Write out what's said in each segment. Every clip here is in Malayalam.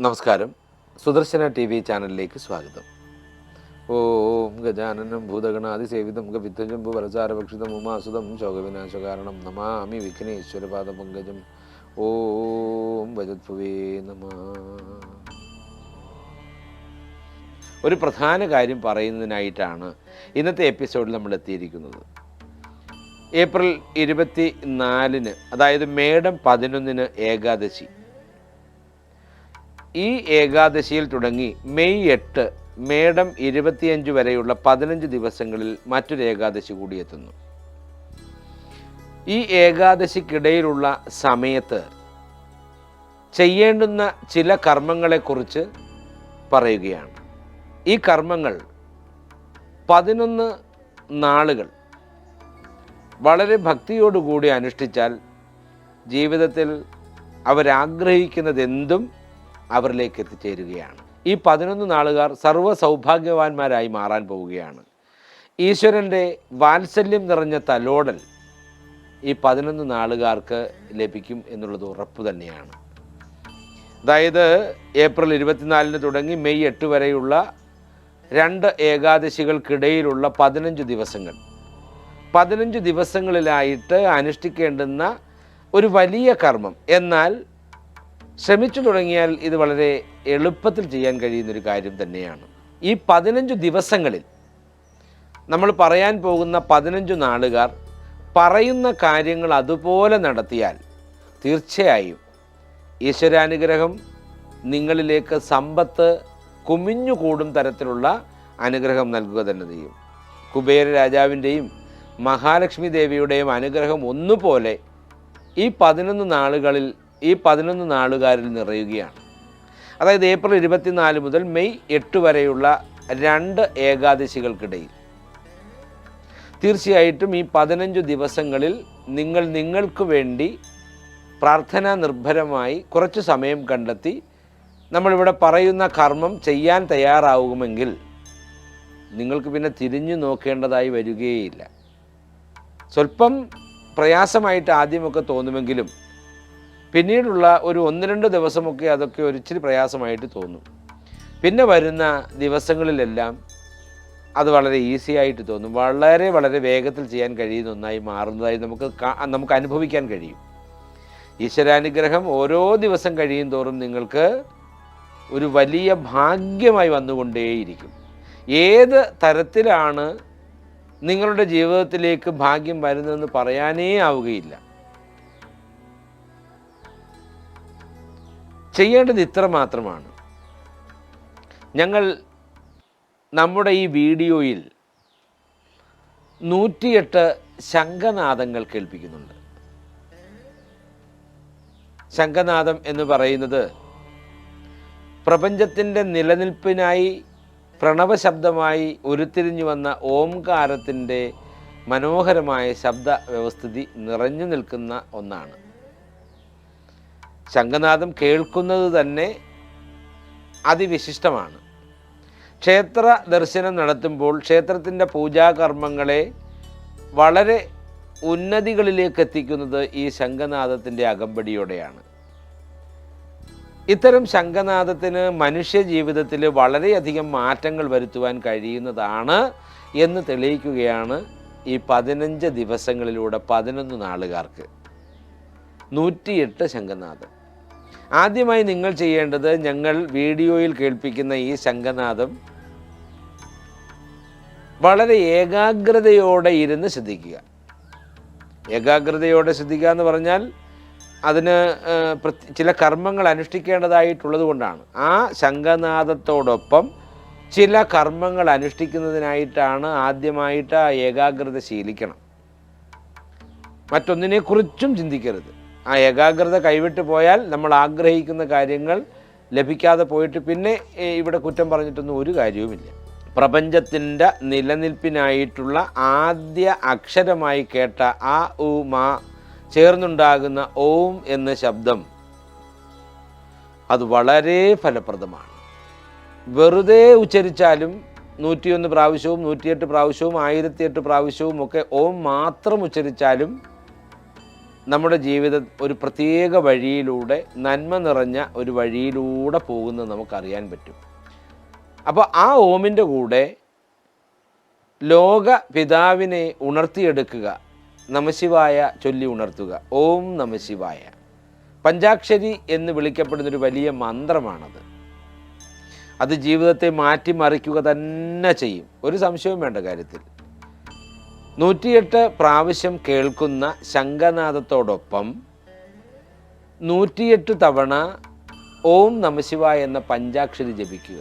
നമസ്കാരം. സുദർശന ടി വി ചാനലിലേക്ക് സ്വാഗതം. ഓം ഗജാനനം ഭൂതഗണാതിസേവിതം ഗവിധ്വജംബു വരസാരഭക്ഷിതം ഉമാസുതം ശോകവിനാശകാരണം നമാമി വിഘ്നേശ്വരപാദ പങ്കജം. ഓം ഭജത്ഭുവേ നമ. ഒരു പ്രധാന കാര്യം പറയുന്നതിനായിട്ടാണ് ഇന്നത്തെ എപ്പിസോഡിൽ നമ്മൾ എത്തിയിരിക്കുന്നത്. ഏപ്രിൽ ഇരുപത്തി നാലിന് അതായത് മേടം പതിനൊന്നിന് ഏകാദശി. ഈ ഏകാദശിയിൽ തുടങ്ങി മെയ് എട്ട് മേടം ഇരുപത്തിയഞ്ച് വരെയുള്ള പതിനഞ്ച് ദിവസങ്ങളിൽ മറ്റൊരു ഏകാദശി കൂടിയെത്തുന്നു ഈ ഏകാദശിക്കിടയിലുള്ള സമയത്ത് ചെയ്യേണ്ടുന്ന ചില കർമ്മങ്ങളെക്കുറിച്ച് പറയുകയാണ്. ഈ കർമ്മങ്ങൾ പതിനൊന്ന് നാളുകൾ വളരെ ഭക്തിയോടുകൂടി അനുഷ്ഠിച്ചാൽ ജീവിതത്തിൽ അവരാഗ്രഹിക്കുന്നതെന്തും അവരിലേക്ക് എത്തിച്ചേരുകയാണ്. ഈ പതിനൊന്ന് നാളുകാർ സർവ സൗഭാഗ്യവാന്മാരായി മാറാൻ പോവുകയാണ്. ഈശ്വരന്റെ വാത്സല്യം നിറഞ്ഞ തലോടൽ ഈ പതിനൊന്ന് നാളുകാർക്ക് ലഭിക്കും എന്നുള്ളത് ഉറപ്പ് തന്നെയാണ്. അതായത് ഏപ്രിൽ ഇരുപത്തിനാലിന് തുടങ്ങി മെയ് എട്ട് വരെയുള്ള രണ്ട് ഏകാദശികൾക്കിടയിലുള്ള പതിനഞ്ച് ദിവസങ്ങൾ. പതിനഞ്ച് ദിവസങ്ങളിലായിട്ട് അനുഷ്ഠിക്കേണ്ടുന്ന ഒരു വലിയ കർമ്മം. എന്നാൽ ശ്രമിച്ചു തുടങ്ങിയാൽ ഇത് വളരെ എളുപ്പത്തിൽ ചെയ്യാൻ കഴിയുന്നൊരു കാര്യം തന്നെയാണ്. ഈ പതിനഞ്ച് ദിവസങ്ങളിൽ നമ്മൾ പറയാൻ പോകുന്ന പതിനഞ്ച് നാളുകാർ പറയുന്ന കാര്യങ്ങൾ അതുപോലെ നടത്തിയാൽ തീർച്ചയായും ഈശ്വരാനുഗ്രഹം നിങ്ങളിലേക്ക് സമ്പത്ത് കുമിഞ്ഞുകൂടും തരത്തിലുള്ള അനുഗ്രഹം നൽകുക തന്നെ ചെയ്യും. കുബേര രാജാവിന്റെയും മഹാലക്ഷ്മി ദേവിയുടെയും അനുഗ്രഹം ഒന്നുപോലെ ഈ പതിനൊന്ന് നാളുകളിൽ ഈ പതിനൊന്ന് നാളുകാരിൽ നിറയുകയാണ്. അതായത് ഏപ്രിൽ ഇരുപത്തിനാല് മുതൽ മെയ് എട്ട് വരെയുള്ള രണ്ട് ഏകാദശികൾക്കിടയിൽ. തീർച്ചയായിട്ടും ഈ പതിനഞ്ച് ദിവസങ്ങളിൽ നിങ്ങൾ നിങ്ങൾക്ക് വേണ്ടി പ്രാർത്ഥനാ നിർഭരമായി കുറച്ച് സമയം കണ്ടെത്തി നമ്മളിവിടെ പറയുന്ന കർമ്മം ചെയ്യാൻ തയ്യാറാവുമെങ്കിൽ നിങ്ങൾക്ക് പിന്നെ തിരിഞ്ഞു നോക്കേണ്ടതായി വരികയില്ല സ്വല്പം പ്രയാസമായിട്ട് ആദ്യമൊക്കെ തോന്നുമെങ്കിലും പിന്നീടുള്ള ഒരു ഒന്ന് രണ്ട് ദിവസമൊക്കെ അതൊക്കെ ഒരു ഇച്ചിരി പ്രയാസമായിട്ട് തോന്നും. പിന്നെ വരുന്ന ദിവസങ്ങളിലെല്ലാം അത് വളരെ ഈസി ആയിട്ട് തോന്നും. വളരെ വളരെ വേഗത്തിൽ ചെയ്യാൻ കഴിയുന്ന ഒന്നായി മാറുന്നതായി നമുക്ക് നമുക്ക് അനുഭവിക്കാൻ കഴിയും. ഈശ്വരാനുഗ്രഹം ഓരോ ദിവസം കഴിയും തോറും നിങ്ങൾക്ക് ഒരു വലിയ ഭാഗ്യമായി വന്നുകൊണ്ടേയിരിക്കും. ഏത് തരത്തിലാണ് നിങ്ങളുടെ ജീവിതത്തിലേക്ക് ഭാഗ്യം വരുന്നതെന്ന് പറയാനേ ആവുകയില്ല. ചെയ്യേണ്ടത് ഇത്ര മാത്രമാണ്. ഞങ്ങൾ നമ്മുടെ ഈ വീഡിയോയിൽ നൂറ്റിയെട്ട് ശംഖനാദങ്ങൾ കേൾപ്പിക്കുന്നുണ്ട്. ശംഖനാദം എന്ന് പറയുന്നത് പ്രപഞ്ചത്തിന്റെ നിലനിൽപ്പിനായി പ്രണവശബ്ദമായി ഉരുത്തിരിഞ്ഞു വന്ന ഓംകാരത്തിന്റെ മനോഹരമായ ശബ്ദ വ്യവസ്ഥിതി നിറഞ്ഞു നിൽക്കുന്ന ഒന്നാണ്. ശംഖനാദം കേൾക്കുന്നത് തന്നെ അതിവിശിഷ്ടമാണ്. ക്ഷേത്ര ദർശനം നടത്തുമ്പോൾ ക്ഷേത്രത്തിന്റെ പൂജാകർമ്മങ്ങളെ വളരെ ഉന്നതികളിലേക്ക് എത്തിക്കുന്നത് ഈ ശംഖനാഥത്തിന്റെ അകമ്പടിയോടെയാണ്. ഇത്തരം ശംഖനാഥത്തിന് മനുഷ്യ ജീവിതത്തിൽ വളരെയധികം മാറ്റങ്ങൾ വരുത്തുവാൻ കഴിയുന്നതാണ് എന്ന് തെളിയിക്കുകയാണ് ഈ പതിനഞ്ച് ദിവസങ്ങളിലൂടെ പതിനൊന്ന് നാളുകാർക്ക്. നൂറ്റിയെട്ട് ശംഖനാദം ആദ്യമായി നിങ്ങൾ ചെയ്യേണ്ടത് ഞങ്ങൾ വീഡിയോയിൽ കേൾപ്പിക്കുന്ന ഈ ശംഖനാഥം വളരെ ഏകാഗ്രതയോടെ ഇരുന്ന് ശ്രദ്ധിക്കുക. ഏകാഗ്രതയോടെ ശ്രദ്ധിക്കുക എന്ന് പറഞ്ഞാൽ അതിന് ചില കർമ്മങ്ങൾ അനുഷ്ഠിക്കേണ്ടതായിട്ടുള്ളത് കൊണ്ടാണ്. ആ ശംഖനാഥത്തോടൊപ്പം ചില കർമ്മങ്ങൾ അനുഷ്ഠിക്കുന്നതിനായിട്ടാണ് ആദ്യമായിട്ട് ആ ഏകാഗ്രത ശീലിക്കണം. മറ്റൊന്നിനെക്കുറിച്ചും ചിന്തിക്കരുത്. ആ ഏകാഗ്രത കൈവിട്ട് പോയാൽ നമ്മൾ ആഗ്രഹിക്കുന്ന കാര്യങ്ങൾ ലഭിക്കാതെ പോയിട്ട് പിന്നെ ഇവിടെ കുറ്റം പറഞ്ഞിട്ടൊന്നും ഒരു കാര്യവുമില്ല. പ്രപഞ്ചത്തിന്റെ നിലനിൽപ്പിനായിട്ടുള്ള ആദ്യ അക്ഷരമായി കേട്ട ആ ഉ മാ ചേർന്നുണ്ടാകുന്ന ഓം എന്ന ശബ്ദം അത് വളരെ ഫലപ്രദമാണ്. വെറുതെ ഉച്ചരിച്ചാലും നൂറ്റിയൊന്ന് പ്രാവശ്യവും നൂറ്റിയെട്ട് പ്രാവശ്യവും ആയിരത്തിയെട്ട് പ്രാവശ്യവും ഒക്കെ ഓം മാത്രം ഉച്ചരിച്ചാലും നമ്മുടെ ജീവിത ഒരു പ്രത്യേക വഴിയിലൂടെ നന്മ നിറഞ്ഞ ഒരു വഴിയിലൂടെ പോകുന്നത് നമുക്കറിയാൻ പറ്റും. അപ്പോൾ ആ ഓമിന്റെ കൂടെ ലോക പിതാവിനെ ഉണർത്തിയെടുക്കുക നമശിവായ ചൊല്ലി ഉണർത്തുക. ഓം നമശിവായ. പഞ്ചാക്ഷരി എന്ന് വിളിക്കപ്പെടുന്നൊരു വലിയ മന്ത്രമാണത്. അത് ജീവിതത്തെ മാറ്റിമറിക്കുക തന്നെ ചെയ്യും. ഒരു സംശയവും വേണ്ട കാര്യത്തിൽ. നൂറ്റിയെട്ട് പ്രാവശ്യം കേൾക്കുന്ന ശംഖനാഥത്തോടൊപ്പം നൂറ്റിയെട്ട് തവണ ഓം നമശിവായ എന്ന പഞ്ചാക്ഷരി ജപിക്കുക.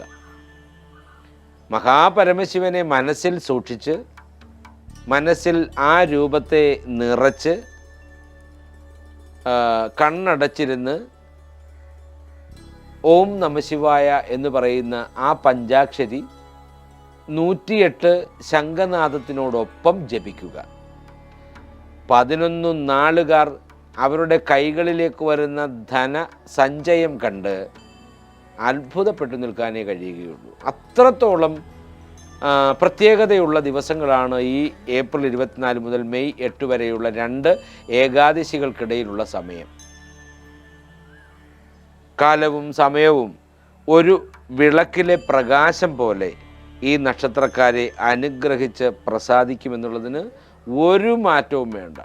മഹാപരമശിവനെ മനസ്സിൽ സൂക്ഷിച്ച് മനസ്സിൽ ആ രൂപത്തെ നിറച്ച് കണ്ണടച്ചിരുന്ന് ഓം നമശിവായ എന്ന് പറയുന്ന ആ പഞ്ചാക്ഷരി നൂറ്റിയെട്ട് ശംഖനാഥത്തിനോടൊപ്പം ജപിക്കുക. പതിനൊന്ന് നാളുകാർ അവരുടെ കൈകളിലേക്ക് വരുന്ന ധന സഞ്ചയം കണ്ട് അത്ഭുതപ്പെട്ടു നിൽക്കാനേ കഴിയുകയുള്ളൂ. അത്രത്തോളം പ്രത്യേകതയുള്ള ദിവസങ്ങളാണ് ഈ ഏപ്രിൽ ഇരുപത്തിനാല് മുതൽ മെയ് എട്ട് വരെയുള്ള രണ്ട് ഏകാദശികൾക്കിടയിലുള്ള സമയം. കാലവും സമയവും ഒരു വിളക്കിലെ പ്രകാശം പോലെ ഈ നക്ഷത്രക്കാരെ അനുഗ്രഹിച്ച് പ്രസാദിക്കുമെന്നുള്ളതിന് ഒരു മാറ്റവും വേണ്ട.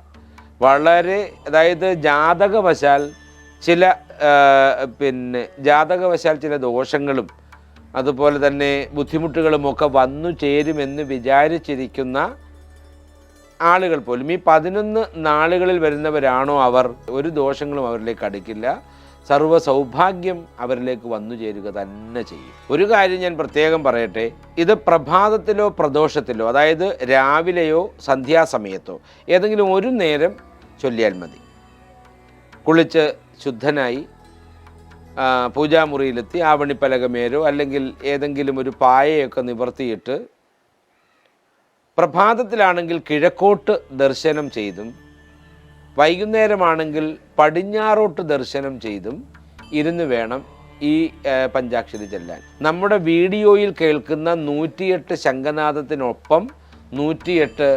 വളരെ അതായത് ജാതകവശാൽ ചില പിന്നെ ജാതകവശാൽ ചില ദോഷങ്ങളും അതുപോലെ തന്നെ ബുദ്ധിമുട്ടുകളും ഒക്കെ വന്നു ചേരുമെന്ന് വിചാരിച്ചിരിക്കുന്ന ആളുകൾ പോലും ഈ പതിനൊന്ന് നാളുകളിൽ വരുന്നവരാണോ അവർ? ഒരു ദോഷങ്ങളും അവരിലേക്ക് അടുക്കില്ല. സർവ സൗഭാഗ്യം അവരിലേക്ക് വന്നു ചേരുക തന്നെ ചെയ്യും. ഒരു കാര്യം ഞാൻ പ്രത്യേകം പറയട്ടെ ഇത് പ്രഭാതത്തിലോ പ്രദോഷത്തിലോ അതായത് രാവിലെയോ സന്ധ്യാസമയത്തോ ഏതെങ്കിലും ഒരു നേരം ചൊല്ലിയാൽ മതി. കുളിച്ച് ശുദ്ധനായി പൂജാമുറിയിലെത്തി ആവണിപ്പലകമേരോ അല്ലെങ്കിൽ ഏതെങ്കിലും ഒരു പായയൊക്കെ നിവർത്തിയിട്ട് പ്രഭാതത്തിലാണെങ്കിൽ കിഴക്കോട്ട് ദർശനം ചെയ്തും വൈകുന്നേരമാണെങ്കിൽ പടിഞ്ഞാറോട്ട് ദർശനം ചെയ്തും ഇരുന്ന് വേണം ഈ പഞ്ചാക്ഷരി ചെല്ലാൻ. നമ്മുടെ വീഡിയോയിൽ കേൾക്കുന്ന നൂറ്റിയെട്ട് ശംഖനാഥത്തിനൊപ്പം നൂറ്റിയെട്ട്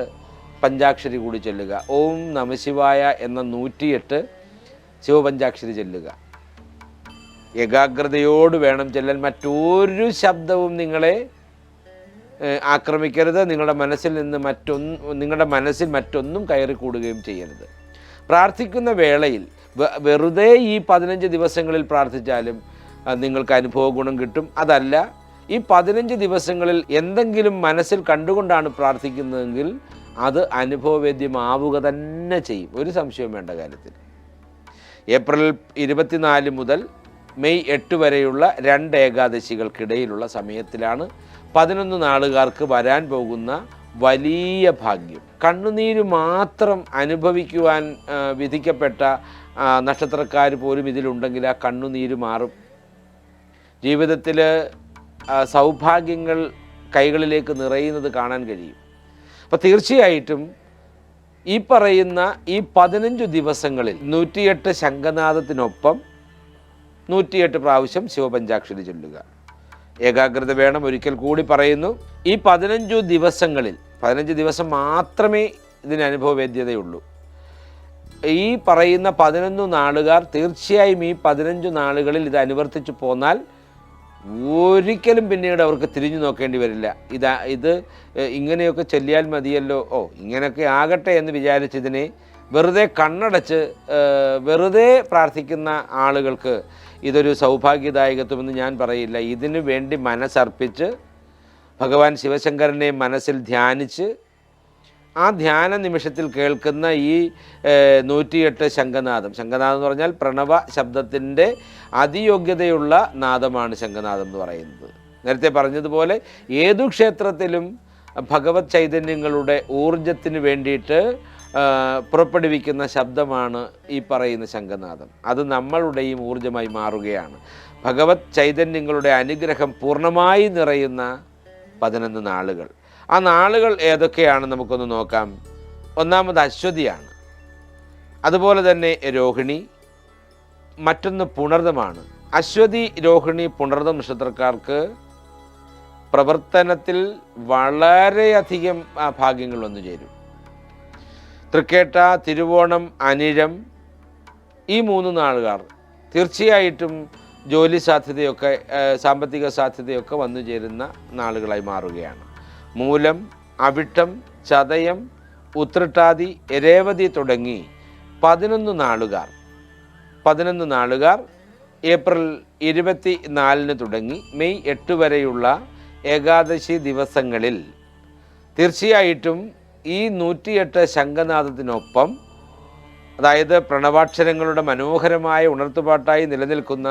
പഞ്ചാക്ഷരി കൂടി ചെല്ലുക. ഓം നമശിവായ എന്ന നൂറ്റിയെട്ട് ശിവപഞ്ചാക്ഷരി ചെല്ലുക. ഏകാഗ്രതയോട് വേണം ചെല്ലാൻ. മറ്റൊരു ശബ്ദവും നിങ്ങളെ ആക്രമിക്കരുത്. നിങ്ങളുടെ മനസ്സിൽ നിന്ന് മറ്റൊന്നും നിങ്ങളുടെ മനസ്സിൽ മറ്റൊന്നും കയറി കൂടുകയും ചെയ്യരുത്. പ്രാർത്ഥിക്കുന്ന വേളയിൽ വെറുതെ ഈ പതിനഞ്ച് ദിവസങ്ങളിൽ പ്രാർത്ഥിച്ചാലും നിങ്ങൾക്ക് അനുഭവ ഗുണം കിട്ടും. അതല്ല ഈ പതിനഞ്ച് ദിവസങ്ങളിൽ എന്തെങ്കിലും മനസ്സിൽ കണ്ടുകൊണ്ടാണ് പ്രാർത്ഥിക്കുന്നതെങ്കിൽ അത് അനുഭവവേദ്യമാവുക തന്നെ ചെയ്യും. ഒരു സംശയം വേണ്ട കാര്യത്തിൽ. ഏപ്രിൽ ഇരുപത്തിനാല് മുതൽ മെയ് എട്ട് വരെയുള്ള രണ്ട് ഏകാദശികൾക്കിടയിലുള്ള സമയത്തിലാണ് പതിനൊന്ന് നാളുകാർക്ക് വരാൻ പോകുന്ന വലിയ ഭാഗ്യം. കണ്ണുനീര് മാത്രം അനുഭവിക്കുവാൻ വിധിക്കപ്പെട്ട നക്ഷത്രക്കാർ പോലും ഇതിലുണ്ടെങ്കിൽ ആ കണ്ണുനീര് മാറും. ജീവിതത്തിൽ സൗഭാഗ്യങ്ങൾ കൈകളിലേക്ക് നിറയുന്നത് കാണാൻ കഴിയും. അപ്പോൾ തീർച്ചയായിട്ടും ഈ പറയുന്ന ഈ പതിനഞ്ച് ദിവസങ്ങളിൽ നൂറ്റിയെട്ട് ശംഖനാഥത്തിനൊപ്പം നൂറ്റിയെട്ട് പ്രാവശ്യം ശിവപഞ്ചാക്ഷരി ചൊല്ലുക. ഏകാഗ്രത വേണം ഒരിക്കൽ കൂടി പറയുന്നു. ഈ പതിനഞ്ചു ദിവസങ്ങളിൽ പതിനഞ്ച് ദിവസം മാത്രമേ ഇതിന് അനുഭവവേദ്യതയുള്ളൂ. ഈ പറയുന്ന പതിനൊന്ന് നാളുകാർ തീർച്ചയായും ഈ പതിനഞ്ച് നാളുകളിൽ ഇത് അനുവർത്തിച്ചു പോന്നാൽ ഒരിക്കലും പിന്നീട് അവർക്ക് തിരിഞ്ഞു നോക്കേണ്ടി വരില്ല. ഇതാ ഇത് ഇങ്ങനെയൊക്കെ ചൊല്ലിയാൽ മതിയല്ലോ. ഓ ഇങ്ങനെയൊക്കെ ആകട്ടെ എന്ന് വിചാരിച്ചതിനെ വെറുതെ കണ്ണടച്ച് വെറുതെ പ്രാർത്ഥിക്കുന്ന ആളുകൾക്ക് ഇതൊരു സൗഭാഗ്യദായകത്വമെന്ന് ഞാൻ പറയില്ല. ഇതിനു വേണ്ടി മനസ്സർപ്പിച്ച് ഭഗവാൻ ശിവശങ്കരനെ മനസ്സിൽ ധ്യാനിച്ച് ആ ധ്യാന നിമിഷത്തിൽ കേൾക്കുന്ന ഈ നൂറ്റിയെട്ട് ശംഖനാഥം ശംഖനാഥം എന്ന് പറഞ്ഞാൽ പ്രണവ ശബ്ദത്തിന്റെ അതിയോഗ്യതയുള്ള നാദമാണ് ശംഖനാഥം എന്ന് പറയുന്നത്. നേരത്തെ പറഞ്ഞതുപോലെ ഏതു ക്ഷേത്രത്തിലും ഭഗവത് ചൈതന്യങ്ങളുടെ ഊർജത്തിന് വേണ്ടിയിട്ട് പുറപ്പെടുവിക്കുന്ന ശബ്ദമാണ് ഈ പറയുന്ന ശംഖനാഥം അത് നമ്മളുടെയും ഊർജമായി മാറുകയാണ്. ഭഗവത് ചൈതന്യങ്ങളുടെ അനുഗ്രഹം പൂർണമായി നിറയുന്ന പതിനൊന്ന് നാളുകൾ. ആ നാളുകൾ ഏതൊക്കെയാണ് നമുക്കൊന്ന് നോക്കാം. ഒന്നാമത് അശ്വതിയാണ്. അതുപോലെ തന്നെ രോഹിണി. മറ്റൊന്ന് പുണർദമാണ്. അശ്വതി രോഹിണി പുണർദം നക്ഷത്രക്കാർക്ക് പ്രവർത്തനത്തിൽ വളരെയധികം ഭാഗ്യങ്ങൾ വന്നു ചേരും. തൃക്കേട്ട തിരുവോണം അനിഴം ഈ മൂന്ന് നാളുകാർ തീർച്ചയായിട്ടും ജോലി സാധ്യതയൊക്കെ സാമ്പത്തിക സാധ്യതയൊക്കെ വന്നു ചേരുന്ന നാളുകളായി മാറുകയാണ്. മൂലം അവിട്ടം ചതയം ഉത്രട്ടാതി രേവതി തുടങ്ങി പതിനൊന്ന് നാളുകാർ. പതിനൊന്ന് നാളുകാർ ഏപ്രിൽ ഇരുപത്തി നാലിന് തുടങ്ങി മെയ് എട്ട് വരെയുള്ള ഏകാദശി ദിവസങ്ങളിൽ തീർച്ചയായിട്ടും ഈ നൂറ്റിയെട്ട് ശംഖനാഥത്തിനൊപ്പം അതായത് പ്രണവാക്ഷരങ്ങളുടെ മനോഹരമായ ഉണർത്തുപാട്ടായി നിലനിൽക്കുന്ന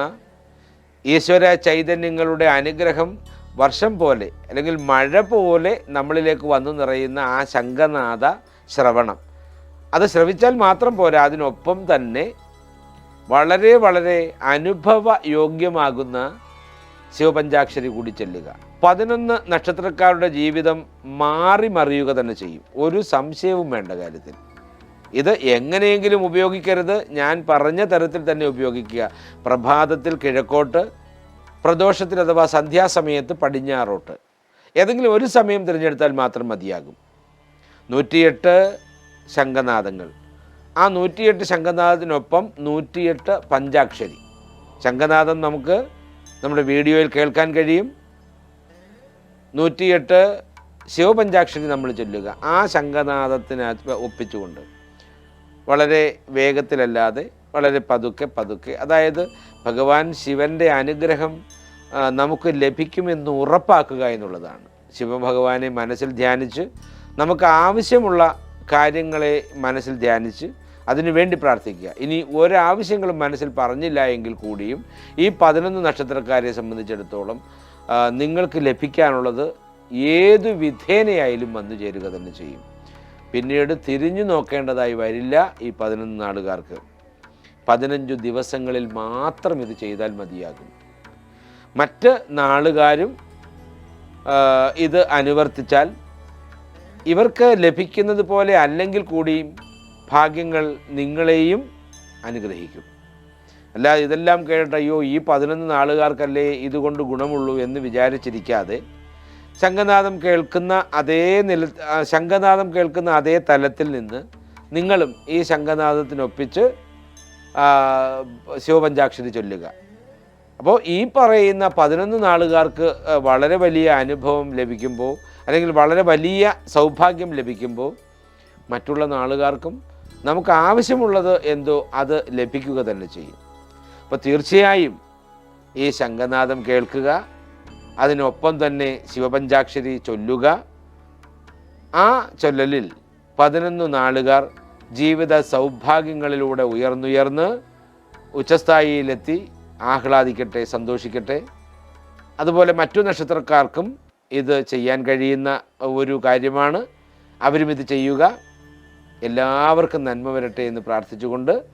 ഈശ്വര ചൈതന്യങ്ങളുടെ അനുഗ്രഹം വർഷം പോലെ അല്ലെങ്കിൽ മഴ പോലെ നമ്മളിലേക്ക് വന്നു നിറയുന്ന ആ ശംഖനാഥ ശ്രവണം. അത് ശ്രവിച്ചാൽ മാത്രം പോരാ അതിനൊപ്പം തന്നെ വളരെ വളരെ അനുഭവ യോഗ്യമാകുന്ന ശിവപഞ്ചാക്ഷരി കൂടി ചെല്ലുക. പതിനൊന്ന് നക്ഷത്രക്കാരുടെ ജീവിതം മാറി മറിയുക തന്നെ ചെയ്യും. ഒരു സംശയവും വേണ്ട കാര്യത്തിൽ. ഇത് എങ്ങനെയെങ്കിലും ഉപയോഗിക്കരുത്. ഞാൻ പറഞ്ഞ തരത്തിൽ തന്നെ ഉപയോഗിക്കുക. പ്രഭാതത്തിൽ കിഴക്കോട്ട് പ്രദോഷത്തിൽ അഥവാ സന്ധ്യാസമയത്ത് പടിഞ്ഞാറോട്ട്. ഏതെങ്കിലും ഒരു സമയം തിരഞ്ഞെടുത്താൽ മാത്രം മതിയാകും. നൂറ്റിയെട്ട് ശംഖനാഥങ്ങൾ ആ നൂറ്റിയെട്ട് ശംഖനാഥത്തിനൊപ്പം നൂറ്റിയെട്ട് പഞ്ചാക്ഷരി. ശംഖനാഥം നമുക്ക് നമ്മുടെ വീഡിയോയിൽ കേൾക്കാൻ കഴിയും. നൂറ്റിയെട്ട് ശിവപഞ്ചാക്ഷരി നമ്മൾ ചൊല്ലുക. ആ ശംഖനാഥത്തിന് ഒപ്പിച്ചുകൊണ്ട്. വളരെ വേഗത്തിലല്ലാതെ വളരെ പതുക്കെ പതുക്കെ. അതായത് ഭഗവാൻ ശിവന്റെ അനുഗ്രഹം നമുക്ക് ലഭിക്കുമെന്ന് ഉറപ്പാക്കുക എന്നുള്ളതാണ്. ശിവഭഗവാനെ മനസ്സിൽ ധ്യാനിച്ച് നമുക്ക് ആവശ്യമുള്ള കാര്യങ്ങളെ മനസ്സിൽ ധ്യാനിച്ച് അതിനുവേണ്ടി പ്രാർത്ഥിക്കുക. ഇനി ഒരാവശ്യങ്ങളും മനസ്സിൽ പറഞ്ഞില്ല എങ്കിൽ കൂടിയും ഈ പതിനൊന്ന് നക്ഷത്രക്കാരെ സംബന്ധിച്ചിടത്തോളം നിങ്ങൾക്ക് ലഭിക്കാനുള്ളത് ഏതു വിധേനയായാലും വന്നു ചേരുക തന്നെ ചെയ്യും. പിന്നീട് തിരിഞ്ഞു നോക്കേണ്ടതായി വരില്ല ഈ പതിനൊന്ന് നാളുകാർക്ക്. പതിനഞ്ചു ദിവസങ്ങളിൽ മാത്രം ഇത് ചെയ്താൽ മതിയാകും. മറ്റ് നാളുകാരും ഇത് അനുവർത്തിച്ചാൽ ഇവർക്ക് ലഭിക്കുന്നത് പോലെ അല്ലെങ്കിൽ കൂടിയും ഭാഗ്യങ്ങൾ നിങ്ങളെയും അനുഗ്രഹിക്കും. അല്ല ഇതെല്ലാം കേട്ടിട്ട് അയ്യോ ഈ പതിനൊന്ന് നാളുകാർക്കല്ലേ ഇതുകൊണ്ട് ഗുണമുള്ളൂ എന്ന് വിചാരിച്ചിരിക്കാതെ ശംഖനാഥം കേൾക്കുന്ന അതേ നില ശംഖനാഥം കേൾക്കുന്ന അതേ തലത്തിൽ നിന്ന് നിങ്ങളും ഈ ശംഖനാഥത്തിനൊപ്പിച്ച് ശിവപഞ്ചാക്ഷരി ചൊല്ലുക. അപ്പോൾ ഈ പറയുന്ന പതിനൊന്ന് നാളുകാർക്ക് വളരെ വലിയ അനുഭവം ലഭിക്കുമ്പോൾ അല്ലെങ്കിൽ വളരെ വലിയ സൗഭാഗ്യം ലഭിക്കുമ്പോൾ മറ്റുള്ള നാളുകാർക്കും നമുക്ക് ആവശ്യമുള്ളത് എന്തോ അത് ലഭിക്കുക തന്നെ ചെയ്യും. അപ്പോൾ തീർച്ചയായും ഈ ശംഖനാദം കേൾക്കുക അതിനൊപ്പം തന്നെ ശിവപഞ്ചാക്ഷരി ചൊല്ലുക. ആ ചൊല്ലലിൽ പതിനൊന്ന് നാളുകാർ ജീവിത സൗഭാഗ്യങ്ങളിലൂടെ ഉയർന്നുയർന്ന് ഉച്ചസ്ഥായിയിലെത്തി ആഹ്ലാദിക്കട്ടെ സന്തോഷിക്കട്ടെ. അതുപോലെ മറ്റു നക്ഷത്രക്കാർക്കും ഇത് ചെയ്യാൻ കഴിയുന്ന ഒരു കാര്യമാണ്. അവരും ഇത് ചെയ്യുക. എല്ലാവർക്കും നന്മ വരട്ടെ എന്ന് പ്രാർത്ഥിച്ചുകൊണ്ട്